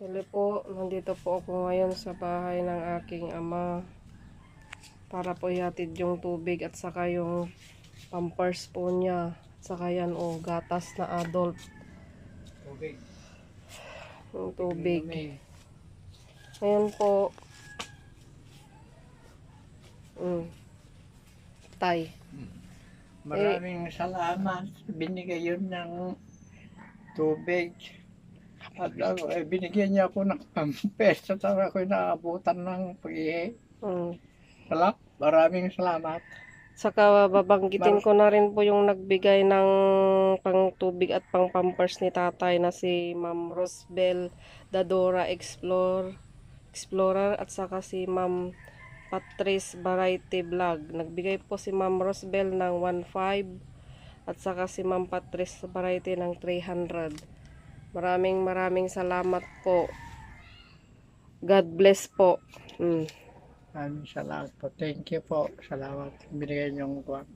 Hello po, nandito po ako ngayon sa bahay ng aking ama para po ihatid yung tubig at saka yung pampers po niya. At saka yan o, gatas na adult. Tubig. Yung tubig. Ngayon po. Mm. Tay. Maraming salamat. Binigay yun ng tubig. At ako, eh, binigyan niya ako ng pampers at ako naabutan ng pag-ihi. Mm. Salamat. Maraming salamat. Saka babanggitin ko na rin po yung nagbigay ng pang tubig at pang pampers ni tatay na si Ma'am Rosbel Dadora Explore, Explorer at saka si Ma'am Patrice Variety Vlog. Nagbigay po si Ma'am Rosbel ng 1.5 at saka si Ma'am Patrice Variety ng 300. Maraming maraming salamat po. God bless po. Mm. Maraming salamat po. Thank you po. Salamat. Binigay niyong kwan.